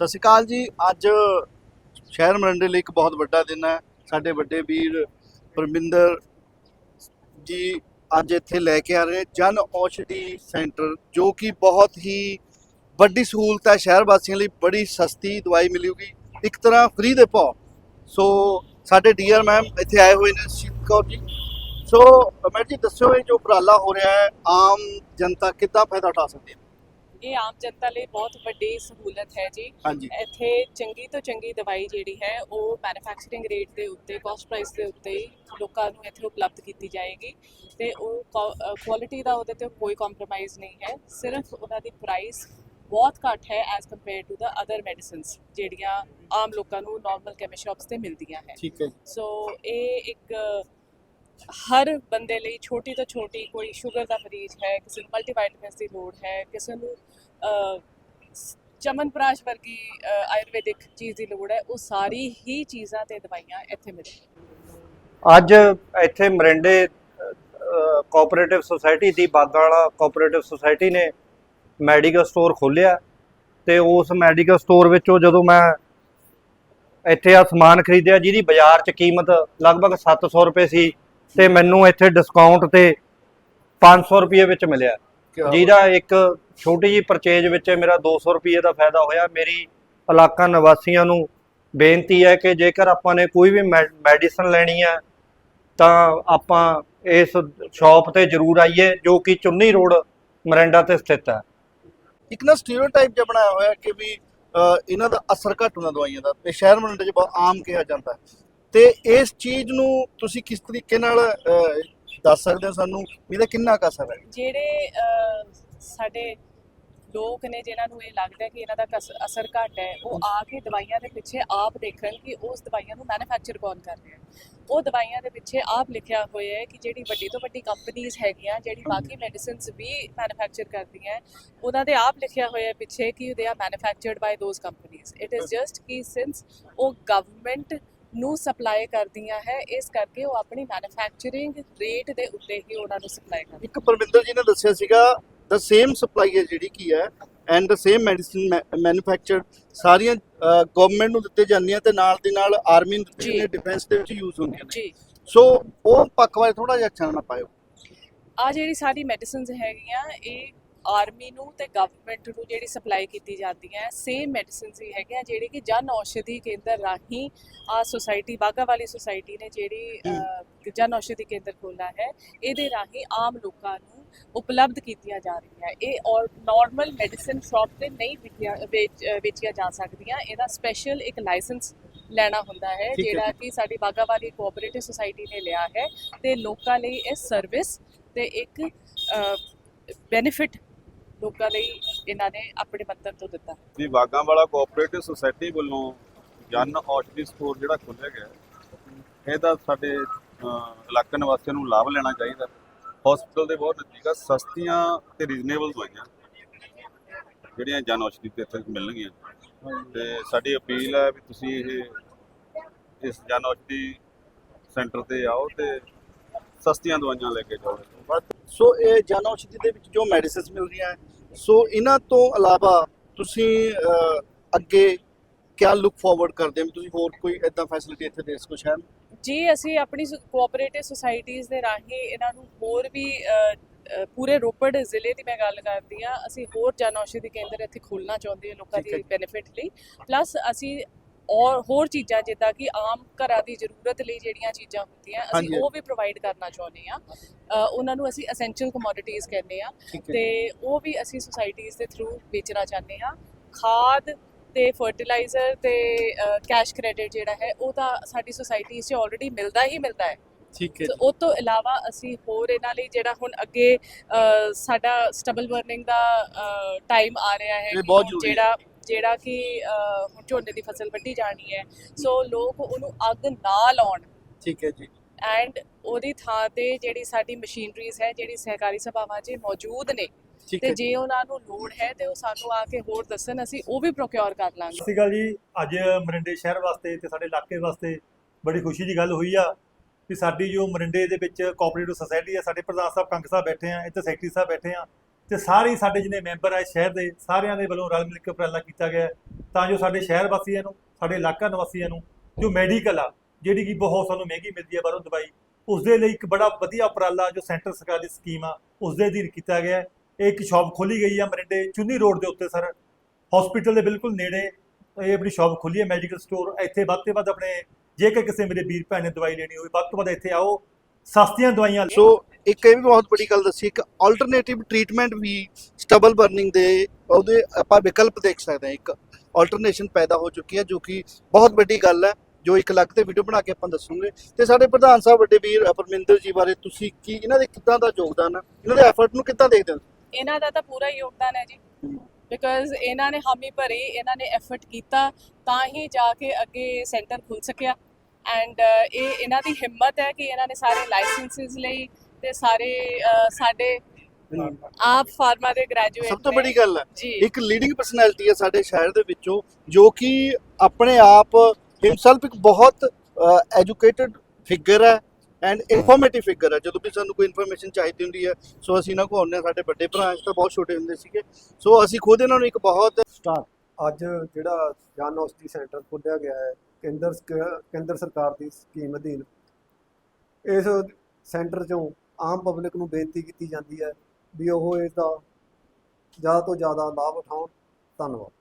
ਸਤਿ ਸ਼੍ਰੀ ਅਕਾਲ ਜੀ। ਅੱਜ ਸ਼ਹਿਰ ਮਰੰਡੇ ਲਈ ਇੱਕ ਬਹੁਤ ਵੱਡਾ ਦਿਨ ਹੈ। ਸਾਡੇ ਵੱਡੇ ਵੀਰ ਪਰਮਿੰਦਰ ਜੀ ਅੱਜ ਇੱਥੇ ਲੈ ਕੇ ਆ ਰਹੇ ਜਨ ਔਸ਼ਧੀ ਸੈਂਟਰ, ਜੋ ਕਿ ਬਹੁਤ ਹੀ ਵੱਡੀ ਸਹੂਲਤ ਹੈ। ਸ਼ਹਿਰ ਵਾਸੀਆਂ ਲਈ ਬੜੀ ਸਸਤੀ ਦਵਾਈ ਮਿਲੂਗੀ। ਇੱਕ ਤਰ੍ਹਾਂ ਫ੍ਰੀ ਦੇ ਭਾਅ। ਸੋ ਸਾਡੇ ਡੀਆਰ ਮੈਮ ਇੱਥੇ ਆਏ ਹੋਏ ਨੇ। ਸ਼ੀਤ ਕੌਰ ਜੀ। ਸੋ ਮੈਮ ਜੀ, ਦੱਸਿਓ ਇਹ ਜੋ ਉਪਰਾਲਾ ਹੋ ਰਿਹਾ ਹੈ, ਆਮ ਜਨਤਾ ਕਿੱਦਾਂ ਫਾਇਦਾ ਉਠਾ ਸਕਦੀ ਹੈ? ਇਹ ਆਮ ਜਨਤਾ ਲਈ ਬਹੁਤ ਵੱਡੀ ਸਹੂਲਤ ਹੈ ਜੀ। ਹਾਂਜੀ। ਇੱਥੇ ਚੰਗੀ ਤੋਂ ਚੰਗੀ ਦਵਾਈ ਜਿਹੜੀ ਹੈ ਉਹ ਮੈਨੂਫੈਕਚਰਿੰਗ ਰੇਟ ਦੇ ਉੱਤੇ ਕਾਸਟ ਪ੍ਰਾਈਸ ਦੇ ਉੱਤੇ ਹੀ ਲੋਕਾਂ ਨੂੰ ਇੱਥੇ ਉਪਲਬਧ ਕੀਤੀ ਜਾਏਗੀ। ਤੇ ਉਹ ਕੁਆਲਿਟੀ ਦਾ ਉਹਦੇ ਤੇ ਕੋਈ ਕੰਪਰੋਮਾਈਜ਼ ਨਹੀਂ ਹੈ। ਸਿਰਫ ਉਹਨਾਂ ਦੀ ਪ੍ਰਾਈਸ ਬਹੁਤ ਘੱਟ ਹੈ as compare to the other medicines ਜਿਹੜੀਆਂ ਆਮ ਲੋਕਾਂ ਨੂੰ ਨਾਰਮਲ ਕੈਮਿਸਟ ਸ਼ਾਪਸ ਤੇ ਮਿਲਦੀਆਂ ਹੈ। ਠੀਕ ਹੈ ਜੀ। ਸੋ ਇਹ ਇੱਕ ਹਰ ਬੰਦੇ ਲਈ ਛੋਟੀ ਤੋਂ ਛੋਟੀ ਕੋਈ ਸ਼ੂਗਰ ਦਾ ਮਰੀਜ਼ ਹੈ ਕਿਸੇ ਨੂੰ ਮਲਟੀਵਾਈਟਮਿਨਸ ਦੀ ਲੋੜ ਹੈ ਕਿਸੇ ਨੂੰ ਚਮਨਪ੍ਰਾਸ਼ ਵਰਗੀ ਆਯੁਰਵੈਦਿਕ ਚੀਜ਼ ਦੀ ਲੋੜ ਹੈ, ਉਹ ਸਾਰੀ ਹੀ ਚੀਜ਼ਾਂ ਤੇ ਦਵਾਈਆਂ ਇੱਥੇ ਮਿਲਦੀਆਂ। ਅੱਜ ਇੱਥੇ ਮਰਿੰਡੇ ਕੋਆਪਰੇਟਿਵ ਸੁਸਾਇਟੀ ਦੀ ਬਾਗਾਂ ਵਾਲਾ ਕੋਆਪਰੇਟਿਵ ਸੁਸਾਇਟੀ ਨੇ ਮੈਡੀਕਲ ਸਟੋਰ ਖੋਲਿਆ ਤੇ ਉਸ ਮੈਡੀਕਲ ਸਟੋਰ ਵਿੱਚੋਂ ਜਦੋਂ ਮੈਂ ਇੱਥੇ ਆ ਸਮਾਨ ਖਰੀਦਿਆ, ਜਿਹਦੀ ਬਾਜ਼ਾਰ 'ਚ ਕੀਮਤ ਲਗਭਗ 700 ਰੁਪਏ ਸੀ ਤੇ ਮੈਨੂੰ ਇੱਥੇ ਡਿਸਕਾਊਂਟ ਤੇ 500 ਰੁਪਏ ਵਿੱਚ ਮਿਲਿਆ। ਜਿਹਦਾ ਇੱਕ ਛੋਟੀ ਜੀ ਪਰਚੇਜ ਵਿੱਚ ਮੇਰਾ 200 ਰੁਪਏ ਦਾ ਫਾਇਦਾ ਹੋਇਆ ਮੇਰੀ ਇਲਾਕਾ ਨਿਵਾਸੀਆਂ ਨੂੰ ਬੇਨਤੀ ਹੈ ਕਿ ਜੇਕਰ ਆਪਾਂ ਨੇ ਕੋਈ ਵੀ ਮੈਡੀਸਨ ਲੈਣੀ ਹੈ ਤਾਂ ਆਪਾਂ ਇਸ ਸ਼ਾਪ ਤੇ ਜ਼ਰੂਰ ਆਈਏ ਜੋ ਕਿ ਚੁੰਨੀ ਰੋਡ ਮਰਿੰਡਾ ਤੇ ਸਥਿਤ ਹੈ ਇੱਕ ਨਾ ਸਟੀਰੀਓਟਾਈਪ ਜਿਹਾ ਬਣਾਇਆ ਹੋਇਆ ਕਿ ਵੀ ਇਹਨਾਂ ਦਾ ਅਸਰ ਘੱਟ ਹੁੰਦਾ ਦਵਾਈਆਂ ਦਾ ਤੇ ਸ਼ਹਿਰ ਮੰਡੇ 'ਚ ਬਹੁਤ ਆਮ ਕਿਹਾ ਜਾਂਦਾ। ਤੇ ਇਸ ਚੀਜ਼ ਨੂੰ ਤੁਸੀਂ ਕਿਸ ਤਰੀਕੇ ਨਾਲ ਦੱਸ ਸਕਦੇ ਹੋ ਸਾਨੂੰ ਵੀ ਇਹਦਾ ਕਿੰਨਾ ਕੁ ਅਸਰ ਹੈ? ਜਿਹੜੇ ਅਹ, ਸਾਡੇ ਲੋਕ ਨੇ ਜਿਨ੍ਹਾਂ ਨੂੰ ਇਹ ਲੱਗਦਾ ਹੈ ਕਿ ਇਹਨਾਂ ਦਾ ਕਸ- ਅਸਰ ਘੱਟ ਹੈ ਉਹ ਆ ਕੇ ਦਵਾਈਆਂ ਦੇ ਪਿੱਛੇ ਆਪ ਦੇਖਣ ਕਿ ਉਸ ਦਵਾਈਆਂ ਨੂੰ ਮੈਨੂਫੈਕਚਰ ਕੌਣ ਕਰ ਰਿਹਾ ਹੈ। ਉਹ ਦਵਾਈਆਂ ਦੇ ਪਿੱਛੇ ਆਪ ਲਿਖਿਆ ਹੋਇਆ ਹੈ ਕਿ ਜਿਹੜੀ ਵੱਡੀ ਤੋਂ ਵੱਡੀ ਕੰਪਨੀਆਂ ਹੈਗੀਆਂ ਜਿਹੜੀ ਬਾਕੀ ਮੈਡੀਸਿਨਸ ਵੀ ਮੈਨੂਫੈਕਚਰ ਕਰਦੀਆਂ ਹੈ, ਉਹਨਾਂ ਦੇ ਆਪ ਲਿਖਿਆ ਹੋਇਆ ਹੈ ਪਿੱਛੇ ਕਿ they are manufactured by those ਕੰਪਨੀਆਂ ਇਟ ਇਜ਼ ਜਸਟ ਕਿ ਸਿੰਸ ਉਹ ਗਵਰਨਮੈਂਟ ਨੂੰ ਸਪਲਾਈ ਕਰਦੀਆਂ ਹੈ ਇਸ ਕਰਕੇ ਉਹ ਆਪਣੀ ਮੈਨੂਫੈਕਚਰਿੰਗ ਰੇਟ ਦੇ ਉੱਤੇ ਹੀ ਉਹਨਾਂ ਨੂੰ ਸਪਲਾਈ ਕਰਦੀਆਂ ਇੱਕ ਪਰਮਿੰਦਰ ਜੀ ਨੇ ਦੱਸਿਆ ਸੀਗਾ ਦ ਸੇਮ ਸਪਲਾਈ ਹੈ ਜਿਹੜੀ ਕੀ ਹੈ and the same medicine manufactured ਸਾਰੀਆਂ ਗਵਰਨਮੈਂਟ ਨੂੰ ਦਿੱਤੇ ਜਾਂਦੀਆਂ ਤੇ ਨਾਲ ਦੀ ਨਾਲ ਆਰਮੀ ਨੂੰ ਦਿੱਤੇ। ਜਾਂਦੀਆਂ ਡਿਫੈਂਸ ਦੇ ਵਿੱਚ ਯੂਜ਼ ਹੁੰਦੀਆਂ ਨੇ। ਜੀ। ਸੋ ਉਹ ਪੱਖ ਬਾਰੇ ਥੋੜਾ ਜਿਹਾ ਚਾਨਣਾ ਪਾਇਓ। ਆ ਜਿਹੜੀ ਸਾਰੀ ਮੈਡੀਸਿਨਸ ਹੈਗੀਆਂ ਇਹ ਆਰਮੀ ਨੂੰ ਤੇ ਗਵਰਨਮੈਂਟ ਨੂੰ ਜਿਹੜੀ ਸਪਲਾਈ ਕੀਤੀ ਜਾਂਦੀਆਂ ਸੇਮ ਮੈਡੀਸਿਨਸ ਹੀ ਹੈਗੀਆਂ ਜਿਹੜੀ ਕਿ ਜਨ ਔਸ਼ਧੀ ਕੇਂਦਰ ਰਾਹੀਂ ਆ ਸੁਸਾਇਟੀ ਬਾਗਾ ਵਾਲੀ ਸੁਸਾਇਟੀ ਨੇ ਜਿਹੜੀ ਜਨ ਔਸ਼ਧੀ ਕੇਂਦਰ ਖੋਲ੍ਹਾ ਹੈ ਇਹਦੇ ਰਾਹੀਂ ਆਮ ਲੋਕਾਂ ਨੂੰ ਉਪਲਬਧ ਕੀਤੀਆਂ ਜਾ ਰਹੀਆਂ। ਇਹ ਔਰ ਨਾਰਮਲ ਮੈਡੀਸਿਨ ਸ਼ਾਪ ਤੇ ਨਹੀਂ ਵੇਚੀਆਂ ਜਾ ਸਕਦੀਆਂ। ਇਹਦਾ ਸਪੈਸ਼ਲ ਇੱਕ ਲਾਇਸੈਂਸ ਲੈਣਾ ਹੁੰਦਾ ਹੈ ਹੈ। ਜਿਹੜਾ ਕਿ ਸਾਡੀ ਬਾਗਾ ਵਾਲੀ ਕੋਆਪਰੇਟਿਵ ਸੁਸਾਇਟੀ ਨੇ ਲਿਆ ਹੈ ਤੇ ਲੋਕਾਂ ਲਈ ਇਹ ਸਰਵਿਸ ਤੇ ਇੱਕ ਬੈਨੀਫਿਟ ਲੋਕਾਂ ਲਈ ਇਹਨਾਂ ਨੇ ਆਪਣੇ ਮੰਤਰ ਤੋਂ ਦਿੱਤਾ। ਵੀ ਬਾਗਾਂ ਵਾਲਾ ਕੋਆਪਰੇਟਿਵ ਸੁਸਾਇਟੀ ਵੱਲੋਂ ਜਨ ਔਸ਼ਧੀ ਸਟੋਰ ਜਿਹੜਾ ਖੋਲ੍ਹਿਆ ਗਿਆ ਇਹਦਾ ਸਾਡੇ ਇਲਾਕਾ ਨਿਵਾਸੀਆਂ ਨੂੰ ਲਾਭ ਲੈਣਾ ਚਾਹੀਦਾ। ਹਸਪੀਟਲ ਦੇ ਬਹੁਤ ਨਜ਼ਦੀਕ ਆ, ਸਸਤੀਆਂ ਤੇ ਰੀਜ਼ਨੇਬਲ ਦਵਾਈਆਂ ਜਿਹੜੀਆਂ ਜਨ ਔਸ਼ਧੀ ਤੇ ਇੱਥੇ ਮਿਲਣਗੀਆਂ। ਤੇ ਸਾਡੀ ਅਪੀਲ ਹੈ ਵੀ ਤੁਸੀਂ ਇਹ, ਇਸ ਜਨ ਔਸ਼ਧੀ ਸੈਂਟਰ ਤੇ ਆਓ ਤੇ ਸਸਤੀਆਂ ਦਵਾਈਆਂ ਲੈ ਕੇ ਜਾਓ ਸੋ ਇਹ ਜਨ ਔਸ਼ਧੀ ਦੇ ਵਿੱਚ ਜੋ ਮੈਡੀਸਿਨਸ ਮਿਲ ਰਹੀਆਂ ਸੋ ਇਹਨਾਂ ਤੋਂ ਇਲਾਵਾ ਤੁਸੀਂ ਅੱਗੇ ਕਿਆ ਲੁੱਕ ਫਾਰਵਰਡ ਕਰਦੇ ਹੋ ਤੁਸੀਂ ਹੋਰ ਕੋਈ ਇਦਾਂ ਫੈਸਿਲਿਟੀ ਇੱਥੇ ਦੇ ਸਕੋ ਸ਼ਹਿਰ ਨੂੰ? ਜੀ ਅਸੀਂ ਆਪਣੀ ਕੋਆਪਰੇਟਿਵ ਸੁਸਾਇਟੀਆਂ ਦੇ ਰਾਹੀਂ ਇਹਨਾਂ ਨੂੰ ਹੋਰ ਵੀ ਪੂਰੇ ਰੋਪੜ ਜ਼ਿਲ੍ਹੇ ਦੀ ਮੈਂ ਗੱਲ ਕਰਦੀ ਆ ਅਸੀਂ ਹੋਰ ਜਨ ਔਸ਼ਧੀ ਕੇਂਦਰ ਇੱਥੇ ਖੋਲ੍ਹਣਾ ਚਾਹੁੰਦੇ ਹਾਂ ਲੋਕਾਂ ਦੀ। ਬੈਨੀਫਿਟ ਲਈ ਪਲੱਸ ਅਸੀਂ ਔਰ ਹੋਰ ਚੀਜ਼ਾਂ ਜਿੱਦਾਂ ਕਿ ਆਮ ਘਰਾਂ ਦੀ ਜ਼ਰੂਰਤ ਲਈ ਜਿਹੜੀਆਂ ਚੀਜ਼ਾਂ ਹੁੰਦੀਆਂ। ਅਸੀਂ ਉਹ ਵੀ ਪ੍ਰੋਵਾਈਡ ਕਰਨਾ ਚਾਹੁੰਦੇ ਆ ਉਹਨਾਂ ਨੂੰ ਅਸੀਂ ਐਸੈਂਸ਼ੀਅਲ ਕਮੋਡਿਟੀਜ਼ ਕਹਿੰਦੇ ਆ ਤੇ ਉਹ ਵੀ ਅਸੀਂ ਸੁਸਾਇਟੀਆਂ ਦੇ ਥਰੂ ਵੇਚਣਾ ਚਾਹੁੰਦੇ ਹਾਂ। ਖਾਦ ਤੇ ਫਰਟੀਲਾਈਜ਼ਰ ਤੇ ਕੈਸ਼ ਕ੍ਰੈਡਿਟ ਜਿਹੜਾ ਹੈ ਉਹ ਤਾਂ ਸਾਡੀ ਸੁਸਾਇਟੀ 'ਚ ਆਲਰੇਡੀ ਮਿਲਦਾ ਹੀ ਮਿਲਦਾ ਹੈ। ਠੀਕ ਹੈ ਤੇ ਉਹ ਤੋਂ ਇਲਾਵਾ ਅਸੀਂ ਹੋਰ ਇਹਨਾਂ ਲਈ ਜਿਹੜਾ ਹੁਣ ਅੱਗੇ ਸਾਡਾ ਸਟਬਲ ਬਰਨਿੰਗ ਦਾ ਟਾਈਮ ਆ ਰਿਹਾ ਹੈ। ਜਿਹੜਾ ਜਿਹੜਾ ਕਿ ਹੁਣ ਝੋਨੇ ਦੀ ਫਸਲ ਵੱਢੀ ਜਾਣੀ ਹੈ। ਸੋ ਲੋਕ ਉਹਨੂੰ ਅੱਗ ਨਾ ਲਾਉਣ। ਠੀਕ ਹੈ ਜੀ। ਐਂਡ ਉਹਦੀ ਥਾਂ ਤੇ ਜਿਹੜੀ ਸਾਡੀ ਮਸ਼ੀਨਰੀਜ਼ ਹੈ ਜਿਹੜੀ ਸਹਿਕਾਰੀ ਸਭਾਵਾਂ 'ਚ ਮੌਜੂਦ ਨੇ ਤੇ ਜੇ। ਉਹਨਾਂ ਨੂੰ ਲੋੜ ਹੈ ਤੇ ਉਹ ਸਾਨੂੰ ਆ ਕੇ ਹੋਰ ਦੱਸਣ ਅਸੀਂ ਉਹ ਵੀ ਪ੍ਰੋਕਿਓਰ ਕਰ ਲਾਂਗੇ। ਸਤਿ ਜੀ। ਅੱਜ ਮਰਿੰਡੇ ਸ਼ਹਿਰ ਵਾਸਤੇ ਤੇ ਸਾਡੇ ਇਲਾਕੇ ਵਾਸਤੇ ਬੜੀ ਖੁਸ਼ੀ ਦੀ ਗੱਲ ਹੋਈ ਆ ਕਿ ਸਾਡੀ ਜੋ ਮਰਿੰਡੇ ਦੇ ਵਿੱਚ ਕੋਆਪਰੇਟਿਵ ਸੁਸਾਇਟੀ ਆ ਸਾਡੇ ਪ੍ਰਧਾਨ ਸਾਹਿਬ ਕੰਗ ਸਾਹਿਬ ਬੈਠੇ ਆ ਇੱਥੇ ਸੈਕਟਰੀ ਸਾਹਿਬ ਬੈਠੇ ਆ ਤੇ ਸਾਰੇ ਹੀ ਸਾਡੇ ਜਿੰਨੇ ਮੈਂਬਰ ਆ ਸ਼ਹਿਰ ਦੇ, ਸਾਰਿਆਂ ਦੇ ਵੱਲੋਂ ਰਲ ਮਿਲ ਕੇ ਉਪਰਾਲਾ ਕੀਤਾ ਗਿਆ ਤਾਂ ਜੋ ਸਾਡੇ ਸ਼ਹਿਰ ਵਾਸੀਆਂ ਨੂੰ, ਸਾਡੇ ਇਲਾਕਾ ਨਿਵਾਸੀਆਂ ਨੂੰ, ਜੋ ਮੈਡੀਕਲ ਆ, ਜਿਹੜੀ ਕਿ ਬਹੁਤ ਸਾਨੂੰ ਮਹਿੰਗੀ ਮਿਲਦੀ ਹੈ ਬਾਹਰੋਂ ਦਵਾਈ, ਉਸ ਦੇ ਲਈ ਇੱਕ ਬੜਾ ਵਧੀਆ ਉਪਰਾਲਾ ਜੋ ਸੈਂਟਰ ਸਰਕਾਰ ਦੀ ਸਕੀਮ ਆ, ਉਸ ਦੇ ਅਧੀਨ ਕੀਤਾ ਗਿਆ ਇਹ ਇੱਕ ਸ਼ਾਪ ਖੋਲੀ ਗਈ ਆ ਮਰਿੰਡੇ ਚੁੰਨੀ ਰੋਡ ਦੇ ਉੱਤੇ ਸਰ। ਹਸਪੀਟਲ ਦੇ ਬਿਲਕੁਲ ਨੇੜੇ ਇਹ ਆਪਣੀ ਸ਼ਾਪ ਖੋਲੀ ਹੈ ਮੈਡੀਕਲ ਸਟੋਰ ਇੱਥੇ ਵੱਧ ਤੋਂ ਵੱਧ ਆਪਣੇ, ਜੇਕਰ ਕਿਸੇ ਮੇਰੇ ਵੀਰ ਭੈਣ ਨੇ ਦਵਾਈ ਲੈਣੀ ਹੋਵੇ ਵੱਧ ਤੋਂ ਵੱਧ ਇੱਥੇ ਆਓ, ਸਸਤੀਆਂ ਦਵਾਈਆਂ ਸੋ ਇੱਕ ਇਹ ਵੀ ਬਹੁਤ ਵੱਡੀ ਗੱਲ ਦੱਸੀ ਇੱਕ ਆਲਟਰਨੇਟਿਵ ਟ੍ਰੀਟਮੈਂਟ ਵੀ ਸਟਬਲ ਬਰਨਿੰਗ ਦੇ ਉਹਦੇ ਆਪਾਂ ਵਿਕਲਪ ਦੇਖ ਸਕਦੇ ਹਾਂ ਇੱਕ ਆਲਟਰਨੇਸ਼ਨ ਪੈਦਾ ਹੋ ਚੁੱਕੀ ਹੈ ਜੋ ਕਿ ਬਹੁਤ ਵੱਡੀ ਗੱਲ ਹੈ ਜੋ ਇੱਕ ਲੱਖ ਤੇ ਵੀਡੀਓ ਬਣਾ ਕੇ ਆਪਾਂ ਦੱਸੂਗੇ। ਤੇ ਸਾਡੇ ਪ੍ਰਧਾਨ ਸਾਹਿਬ ਵੱਡੇ ਵੀਰ ਪਰਮਿੰਦਰ ਜੀ ਬਾਰੇ ਤੁਸੀਂ ਕੀ ਇਹਨਾਂ ਦੇ ਕਿੱਦਾਂ ਦਾ ਯੋਗਦਾਨ ਹੈ? ਇਹਨਾਂ ਦੇ ਐਫਰਟ ਨੂੰ ਕਿੱਦਾਂ ਦੇਖਦੇ ਹੋ? ਇਹਨਾਂ ਦਾ ਤਾਂ ਪੂਰਾ ਯੋਗਦਾਨ ਹੈ ਜੀ। ਬਿਕਾਜ਼ ਇਹਨਾਂ ਨੇ ਹਾਮੀ ਭਰੀ ਇਹਨਾਂ ਨੇ ਐਫਰਟ ਕੀਤਾ ਤਾਂ ਹੀ ਜਾ ਕੇ ਅੱਗੇ ਸੈਂਟਰ ਖੁੱਲ ਸਕਿਆ। ਐਂਡ ਇਹ ਇਹਨਾਂ ਦੀ ਹਿੰਮਤ ਹੈ ਕਿ ਇਹਨਾਂ ਨੇ ਸਾਰੇ ਲਾਇਸੈਂਸਿਸ ਲਈ ਤੇ ਸਾਰੇ ਸਾਡੇ ਆਪ ਫਾਰਮਾ ਦੇ ਗ੍ਰੈਜੂਏਟ ਸਭ ਤੋਂ ਵੱਡੀ ਗੱਲ ਹੈ ਇੱਕ ਲੀਡਿੰਗ ਪਰਸਨੈਲਿਟੀ ਹੈ ਸਾਡੇ ਸ਼ਹਿਰ ਦੇ ਵਿੱਚੋਂ ਜੋ ਕਿ ਆਪਣੇ ਆਪ ਹਿਮਸੈਲਫ ਇੱਕ ਬਹੁਤ ਐਜੂਕੇਟਿਡ ਫਿਗਰ ਹੈ ਐਂਡ ਇਨਫੋਰਮੇਟਿਵ ਫਿਗਰ ਹੈ। ਜਦੋਂ ਵੀ ਸਾਨੂੰ ਕੋਈ ਇਨਫੋਰਮੇਸ਼ਨ ਚਾਹੀਦੀ ਹੁੰਦੀ ਹੈ ਸੋ ਅਸੀਂ ਇਹਨਾਂ ਕੋਲ ਆਉਂਦੇ ਹਾਂ ਸਾਡੇ ਵੱਡੇ ਭਰਾ ਇਸ ਤਾਂ ਬਹੁਤ ਛੋਟੇ ਹੁੰਦੇ ਸੀਗੇ। ਸੋ ਅਸੀਂ ਖੁਦ ਇਹਨਾਂ ਨੂੰ ਇੱਕ ਬਹੁਤ ਅੱਜ ਜਿਹੜਾ ਜਨ ਔਸ਼ਧੀ ਸੈਂਟਰ ਖੋਲ੍ਹਿਆ ਗਿਆ ਹੈ ਕੇਂਦਰ ਕੇਂਦਰ ਸਰਕਾਰ ਦੀ ਸਕੀਮ ਅਧੀਨ ਇਸ ਸੈਂਟਰ ਚੋਂ ਆਮ ਪਬਲਿਕ ਨੂੰ ਬੇਨਤੀ ਕੀਤੀ ਜਾਂਦੀ ਹੈ ਵੀ ਉਹ ਇਸ ਦਾ ਜ਼ਿਆਦਾ ਤੋਂ ਜ਼ਿਆਦਾ ਲਾਭ ਉਠਾਉਣ। ਧੰਨਵਾਦ।